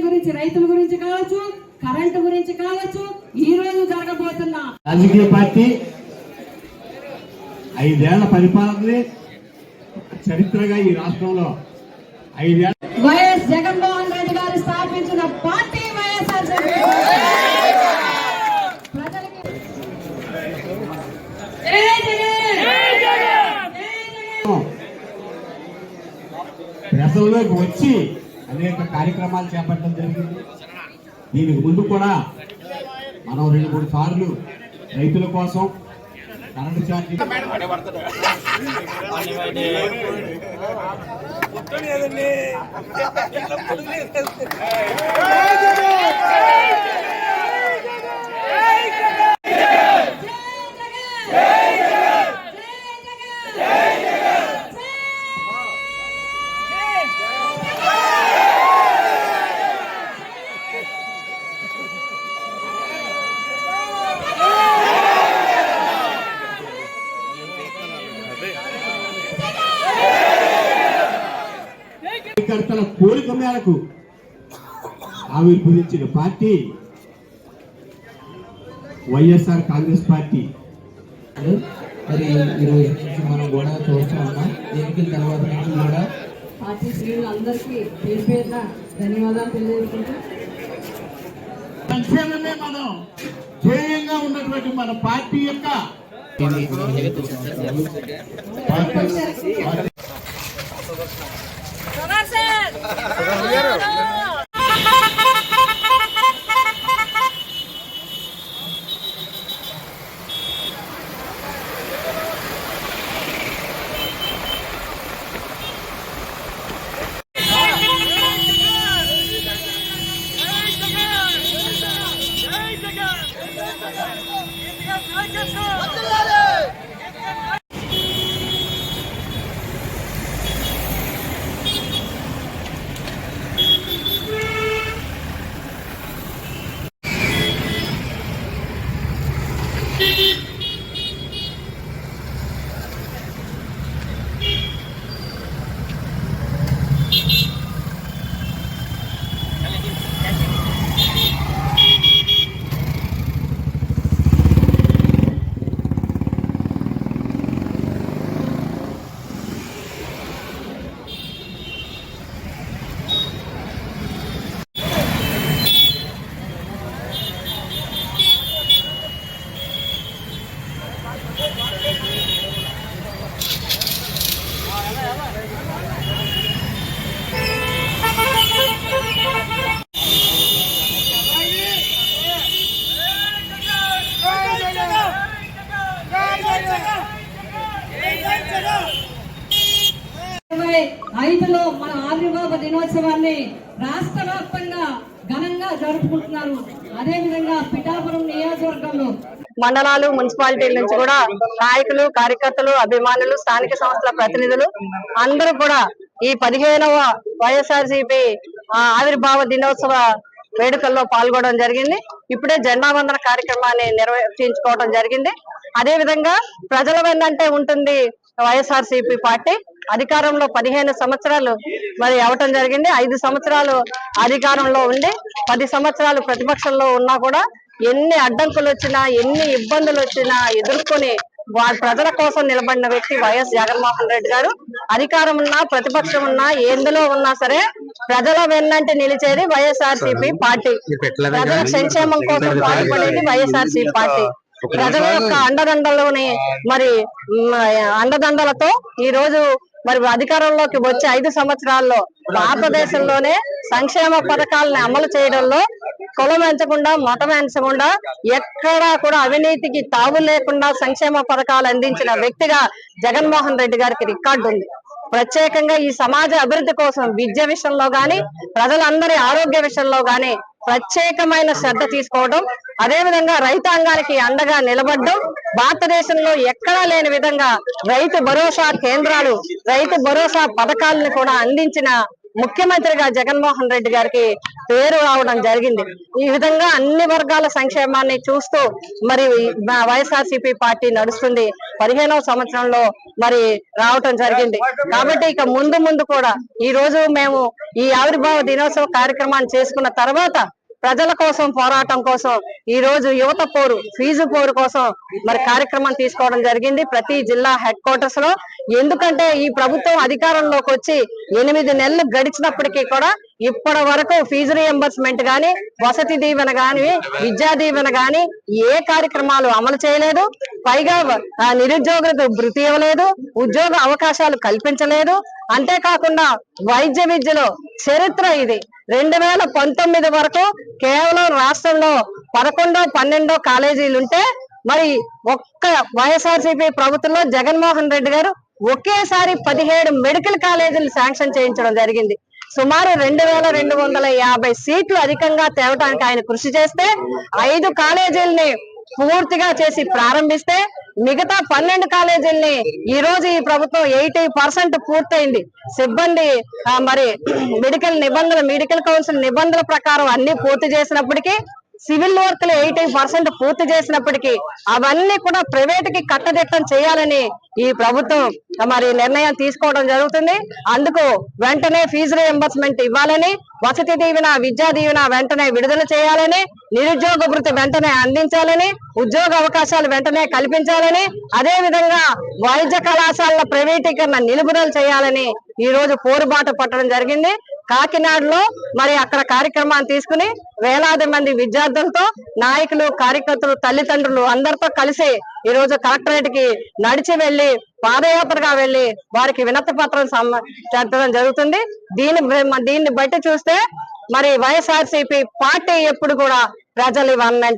గురించి రైతుల గురించి కావచ్చు కరెంటు గురించి కావచ్చు ఈ రోజు జరగబోతున్న రాజకీయ పార్టీ ఐదేళ్ళ పరిపాలనని చరిత్రగా ఈ రాష్ట్రంలో ఐదేళ్ళ వైఎస్ జగన్మోహన్ రెడ్డి గారు స్థాపించిన పార్టీ వైఎస్ఆర్! ప్రజల్లోకి వచ్చి అనేక కార్యక్రమాలు చేపట్టడం జరిగింది. దీనికి ముందు కూడా మనం రెండు మూడు సార్లు రైతుల కోసం కరెంటు ఛార్జీ కార్యకర్తల కోరిక మేరకు ఆవిర్భవించిన పార్టీ వైఎస్ఆర్ కాంగ్రెస్ పార్టీ. మరి ఈరోజు నుంచి మనం కూడా చూస్తూ ఉన్నాం ఎన్నికల తర్వాత నుంచి కూడా పార్టీ శ్రేణులు అందరికీ పేరు పేరున ధన్యవాదాలు తెలియజేసుకుంటూ సంక్షేమమే మనం ధ్యేయంగా ఉన్నటువంటి మన పార్టీ యొక్క పార్టీ- Tocarse. ఇరవై రైతులు మన ఆవిర్భావ దినోత్సవాన్ని రాష్ట్ర వ్యాప్తంగా ఘనంగా జరుపుకుంటున్నారు. అదే విధంగా పిఠాపురం నియోజకవర్గంలో మండలాలు మున్సిపాలిటీల నుంచి కూడా నాయకులు కార్యకర్తలు అభిమానులు స్థానిక సంస్థల ప్రతినిధులు అందరూ కూడా ఈ పదిహేనవ వైఎస్ఆర్సీపీ ఆవిర్భావ దినోత్సవ వేడుకల్లో పాల్గొనడం జరిగింది. ఇప్పుడే జెండా వందన కార్యక్రమాన్ని నిర్వహించుకోవడం జరిగింది. అదే విధంగా ప్రజల వెన్నంటే ఉంటుంది వైఎస్ఆర్సీపీ పార్టీ. అధికారంలో పదిహేను సంవత్సరాలు మరి అవటం జరిగింది. ఐదు సంవత్సరాలు అధికారంలో ఉండి పది సంవత్సరాలు ప్రతిపక్షంలో ఉన్నా కూడా ఎన్ని అడ్డంకులు వచ్చినా ఎన్ని ఇబ్బందులు వచ్చినా ఎదుర్కొని వారి ప్రజల కోసం నిలబడిన వ్యక్తి వైఎస్ జగన్మోహన్ రెడ్డి గారు. అధికారం ఉన్నా ప్రతిపక్షం ఉన్నా ఎందులో ఉన్నా సరే ప్రజల వెన్నంటి నిలిచేది వైఎస్ఆర్సీపీ పార్టీ. ప్రజల సంక్షేమం కోసం పాటుపడేది వైఎస్ఆర్సీపీ పార్టీ. ప్రజల యొక్క అండదండలోని మరి అండదండలతో ఈ రోజు మరి అధికారంలోకి వచ్చే ఐదు సంవత్సరాల్లో భారతదేశంలోనే సంక్షేమ పథకాలను అమలు చేయడంలో కులం ఎంచకుండా మతం ఎంచకుండా ఎక్కడా కూడా అవినీతికి తావు లేకుండా సంక్షేమ పథకాలు అందించిన వ్యక్తిగా జగన్మోహన్ రెడ్డి గారికి రికార్డు ఉంది. ప్రత్యేకంగా ఈ సమాజ అభివృద్ధి కోసం విద్య విషయంలో గాని ప్రజలందరి ఆరోగ్య విషయంలో గాని ప్రత్యేకమైన శ్రద్ధ తీసుకోవడం అదే విధంగా రైతాంగానికి అండగా నిలబడడం భారతదేశంలో ఎక్కడా లేని విధంగా రైతు భరోసా కేంద్రాలు రైతు భరోసా పథకాలను కూడా అందించిన ముఖ్యమంత్రిగా జగన్మోహన్ రెడ్డి గారికి పేరు రావడం జరిగింది. ఈ విధంగా అన్ని వర్గాల సంక్షేమాన్ని చూస్తూ మరి వైఎస్ఆర్సీపీ పార్టీ నడుస్తుంది. పదిహేనవ సంవత్సరంలో మరి రావటం జరిగింది. కాబట్టి ఇక ముందు ముందు కూడా ఈ రోజు మేము ఈ ఆవిర్భావ దినోత్సవ కార్యక్రమాన్ని చేసుకున్న తర్వాత ప్రజల కోసం పోరాటం కోసం ఈ రోజు యువత పోరు ఫీజు పోరు కోసం మరి కార్యక్రమం తీసుకోవడం జరిగింది. ప్రతి జిల్లా హెడ్ క్వార్టర్స్లో. ఎందుకంటే ఈ ప్రభుత్వం అధికారంలోకి వచ్చి ఎనిమిది నెలలు గడిచినప్పటికీ కూడా ఇప్పటి వరకు ఫీజు రియంబర్స్మెంట్ గాని వసతి దీవెన గాని విద్యా దీవెన గాని ఏ కార్యక్రమాలు అమలు చేయలేదు. పైగా ఆ, నిరుద్యోగులకు భృతి ఇవ్వలేదు ఉద్యోగ అవకాశాలు కల్పించలేదు. అంతేకాకుండా వైద్య విద్యలో చరిత్ర ఇది. రెండు వేల పంతొమ్మిది వరకు కేవలం రాష్ట్రంలో పదకొండో పన్నెండో కాలేజీలు ఉంటే మరి ఒక్క వైఎస్ఆర్సీపీ ప్రభుత్వంలో జగన్మోహన్ రెడ్డి గారు ఒకేసారి పదిహేడు మెడికల్ కాలేజీలు శాంక్షన్ చేయించడం జరిగింది. సుమారు రెండు వేల రెండు వందల యాభై సీట్లు అధికంగా తేవటానికి ఆయన కృషి చేస్తే ఐదు కాలేజీల్ని పూర్తిగా చేసి ప్రారంభిస్తే మిగతా పన్నెండు కాలేజీల్ని ఈ రోజు ఈ ప్రభుత్వం ఎయిటీ పర్సెంట్ పూర్తయింది. సిబ్బంది మరి మెడికల్ నిబంధనలు మెడికల్ కౌన్సిల్ నిబంధనల ప్రకారం అన్ని పూర్తి చేసినప్పటికీ సివిల్ వర్క్లు ఎయిటీ పర్సెంట్ పూర్తి చేసినప్పటికీ అవన్నీ కూడా ప్రైవేట్కి కట్టదిట్టం చేయాలని ఈ ప్రభుత్వం మరి నిర్ణయం తీసుకోవడం జరుగుతుంది. అందుకు వెంటనే ఫీజు రియంబర్స్మెంట్ ఇవ్వాలని వసతి దీవెన విద్యా దీవెన వెంటనే విడుదల చేయాలని నిరుద్యోగ వృత్తి వెంటనే అందించాలని ఉద్యోగ అవకాశాలు వెంటనే కల్పించాలని అదే విధంగా వైద్య కళాశాలల ప్రైవేటీకరణ నిలుపుదల చేయాలని ఈ రోజు పోరుబాటు పట్టడం జరిగింది. కాకినాడలో మరి అక్కడ కార్యక్రమాన్ని తీసుకుని వేలాది మంది విద్యార్థులతో నాయకులు కార్యకర్తలు తల్లిదండ్రులు అందరితో కలిసి ఈ రోజు కలెక్టరేట్కి నడిచి వెళ్ళి పాదయాత్రగా వెళ్ళి వారికి వినతి పత్రం చేర్చడం జరుగుతుంది. దీని దీన్ని బట్టి చూస్తే మరి వైఎస్ఆర్సీపీ పార్టీ ఎప్పుడు కూడా ప్రజలు ఇవన్నీ